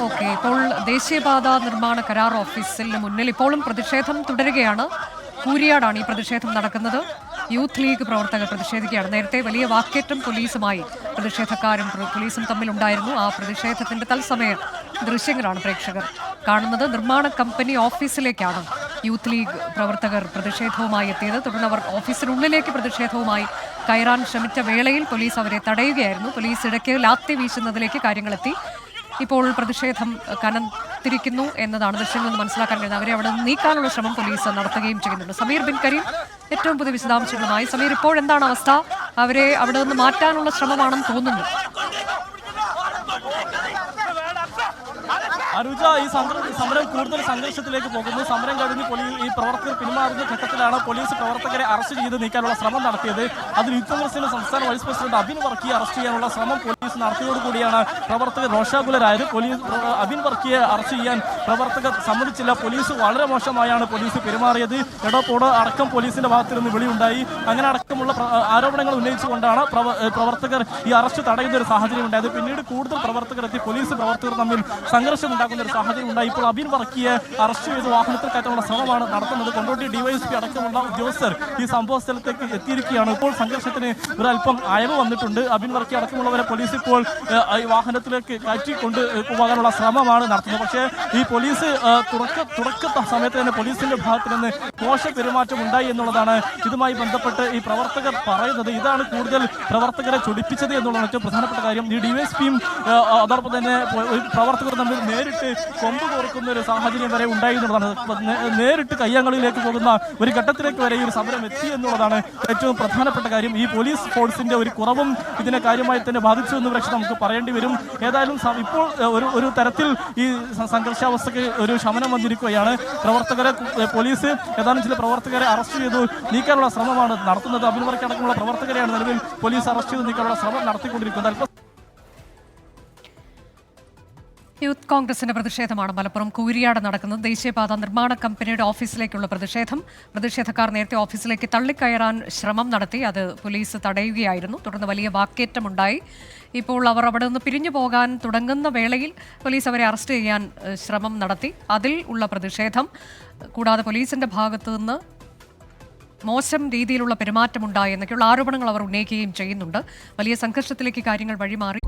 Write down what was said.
Okay ഇപ്പോൾ ദേശീയപാത നിർമ്മാണ കരാർ ഓഫീസിന് മുന്നിൽ ഇപ്പോഴും പ്രതിഷേധം തുടരുകയാണ്. കൂരിയാടാണ് ഈ പ്രതിഷേധം നടക്കുന്നത്. യൂത്ത് ലീഗ് പ്രവർത്തകർ പ്രതിഷേധിക്കുകയാണ്. നേരത്തെ വലിയ വാക്കേറ്റം പോലീസുമായി പ്രതിഷേധക്കാരും പ്ര- പോലീസും തമ്മിലുണ്ടായിരുന്നു. ആ പ്രതിഷേധത്തിന്റെ തത്സമയ ദൃശ്യങ്ങളാണ് പ്രേക്ഷകർ കാണുന്നത്. നിർമ്മാണ കമ്പനി ഓഫീസിലേക്കാണ് യൂത്ത് ലീഗ് പ്രവർത്തകർ പ്രതിഷേധവുമായി എത്തിയത്. തുടർന്ന് അവർ ഓഫീസിനുള്ളിലേക്ക് പ്രതിഷേധവുമായി കയറാൻ ശ്രമിച്ച വേളയിൽ പോലീസ് അവരെ തടയുകയായിരുന്നു. പോലീസ് ഇടയ്ക്ക് ലാത്തി വീശുന്നതിലേക്ക് കാര്യങ്ങളെത്തി. ഇപ്പോൾ പ്രതിഷേധം കനത്തിരിക്കുന്നു എന്നതാണ് ദൃശ്യങ്ങളിൽ നിന്ന് മനസ്സിലാക്കാൻ കഴിയുന്നത്. അവരെ അവിടെ നീക്കാനുള്ള ശ്രമം പോലീസ് നടത്തുകയും ചെയ്യുന്നുണ്ട്. സമീർ ബിൻ കരീം ഏറ്റവും പുതിയ വിശദാംശങ്ങളുമായി. സമീർ ഇപ്പോൾ എന്താണ് അവസ്ഥ? അവരെ അവിടെ നിന്ന് മാറ്റാനുള്ള ശ്രമമാണെന്ന് തോന്നുന്നു. അനുജ ഈ സമരം കൂടുതൽ സംഘർഷത്തിലേക്ക് പോകുന്നു. സമരം കഴിഞ്ഞ് പോലീസ് ഈ പ്രവർത്തകർ പിന്മാറുന്ന ഘട്ടത്തിലാണ് പോലീസ് പ്രവർത്തകരെ അറസ്റ്റ് ചെയ്ത് നീക്കാനുള്ള ശ്രമം നടത്തിയത്. അതിൽ കോൺഗ്രസിന്റെ സംസ്ഥാന വൈസ് പ്രസിഡന്റ് അബിൻ വർക്കിയെ അറസ്റ്റ് ചെയ്യാനുള്ള ശ്രമം പോലീസ് നടത്തിയതോടുകൂടിയാണ് പ്രവർത്തകർ രോഷാകുലരായത് പോലീസ് അബിൻ വർക്കിയെ അറസ്റ്റ് ചെയ്യാൻ പ്രവർത്തകർ സമ്മതിച്ചില്ല. പോലീസ് വളരെ മോശമായാണ് പോലീസ് പെരുമാറിയത്. എടപ്പോട് അടക്കം പോലീസിന്റെ ഭാഗത്തു നിന്ന് വിളിയുണ്ടായി. അങ്ങനെ അടക്കമുള്ള ആരോപണങ്ങൾ ഉന്നയിച്ചുകൊണ്ടാണ് പ്രവ- പ്രവർത്തകർ ഈ അറസ്റ്റ് തടയുന്ന ഒരു സാഹചര്യം ഉണ്ടായത്. പിന്നീട് കൂടുതൽ പ്രവർത്തകർ എത്തി. പോലീസ് പ്രവർത്തകർ തമ്മിൽ സംഘർഷം ഉണ്ടാക്കുന്ന ഒരു സാഹചര്യം ഉണ്ടായി. ഇപ്പോൾ അബിൻ വർക്കിയെ അറസ്റ്റ് ചെയ്ത് വാഹനത്തിൽ കയറ്റാനുള്ള ശ്രമമാണ് നടത്തുന്നത്. കൊണ്ടോട്ടി ഡിവൈഎസ്പി അടക്കമുള്ള ഉദ്യോഗസ്ഥർ ഈ സംഭവ സ്ഥലത്തേക്ക് എത്തിയിരിക്കുകയാണ്. ഇപ്പോൾ സംഘർഷത്തിന് ഒരല്പം അയവ് വന്നിട്ടുണ്ട്. അബിൻ വർക്കി അടക്കമുള്ളവരെ പോലീസ് ഇപ്പോൾ ഈ വാഹനത്തിലേക്ക് കയറ്റി കൊണ്ട് പോകാനുള്ള ശ്രമമാണ് നടത്തുന്നത്. പക്ഷേ ഈ പോലീസ് തുറക്ക തുടക്ക സമയത്ത് തന്നെ പോലീസിന്റെ ഭാഗത്ത് നിന്ന് മോശ പെരുമാറ്റം ഉണ്ടായി എന്നുള്ളതാണ് ഇതുമായി ബന്ധപ്പെട്ട് ഈ പ്രവർത്തകർ പറയുന്നത്. ഇതാണ് കൂടുതൽ പ്രവർത്തകരെ ചൊടിപ്പിച്ചത് എന്നുള്ളതാണ് ഏറ്റവും പ്രധാനപ്പെട്ട കാര്യം. ഈ ഡിവൈഎസ്പിയും അതോടൊപ്പം തന്നെ പ്രവർത്തകർ തമ്മിൽ നേരിട്ട് കൊമ്പ് കോർക്കുന്ന ഒരു സാഹചര്യം വരെ ഉണ്ടായി എന്നുള്ളതാണ്. നേരിട്ട് കയ്യങ്ങളിലേക്ക് പോകുന്ന ഒരു ഘട്ടത്തിലേക്ക് വരെ ഈ ഒരു സമരം എത്തി എന്നുള്ളതാണ് ഏറ്റവും പ്രധാനപ്പെട്ട കാര്യം. ഈ പോലീസ് ഫോഴ്സിന്റെ ഒരു കുറവും ഇതിനെ കാര്യമായി തന്നെ ബാധിച്ചു എന്ന് പക്ഷേ നമുക്ക് പറയേണ്ടി വരും. ഏതായാലും ഇപ്പോൾ ഒരു ഒരു തരത്തിൽ ഈ സംഘർഷാവസ്ഥയ്ക്ക് ഒരു ശമനം വന്നിരിക്കുകയാണ്. പ്രവർത്തകരെ പോലീസ് ഏതാനും ചില പ്രവർത്തകരെ അറസ്റ്റ് ചെയ്തു നീക്കാനുള്ള ശ്രമമാണ് നടത്തുന്നത്. അഭിനവർക്കടക്കമുള്ള പ്രവർത്തകരെയാണ് നിലവിൽ പോലീസ് അറസ്റ്റ് ചെയ്ത് നീക്കാനുള്ള ശ്രമം നടത്തിക്കൊണ്ടിരിക്കുന്നത്. അല്പം യൂത്ത് കോൺഗ്രസിന്റെ പ്രതിഷേധമാണ് മലപ്പുറം കൂരിയാട് നടക്കുന്നത്. ദേശീയപാത നിർമ്മാണ കമ്പനിയുടെ ഓഫീസിലേക്കുള്ള പ്രതിഷേധം. പ്രതിഷേധക്കാർ നേരത്തെ ഓഫീസിലേക്ക് തള്ളിക്കയറാൻ ശ്രമം നടത്തി. അത് പോലീസ് തടയുകയായിരുന്നു. തുടർന്ന് വലിയ വാക്കേറ്റമുണ്ടായി. ഇപ്പോൾ അവർ അവിടെ നിന്ന് പിരിഞ്ഞു പോകാൻ തുടങ്ങുന്ന വേളയിൽ പോലീസ് അവരെ അറസ്റ്റ് ചെയ്യാൻ ശ്രമം നടത്തി. അതിൽ ഉള്ള പ്രതിഷേധം കൂടാതെ പോലീസിന്റെ ഭാഗത്തു നിന്ന് മോശം രീതിയിലുള്ള പെരുമാറ്റമുണ്ടായി എന്നൊക്കെയുള്ള ആരോപണങ്ങൾ അവർ ഉന്നയിക്കുകയും ചെയ്യുന്നുണ്ട്. വലിയ സംഘർഷത്തിലേക്ക് കാര്യങ്ങൾ വഴിമാറി.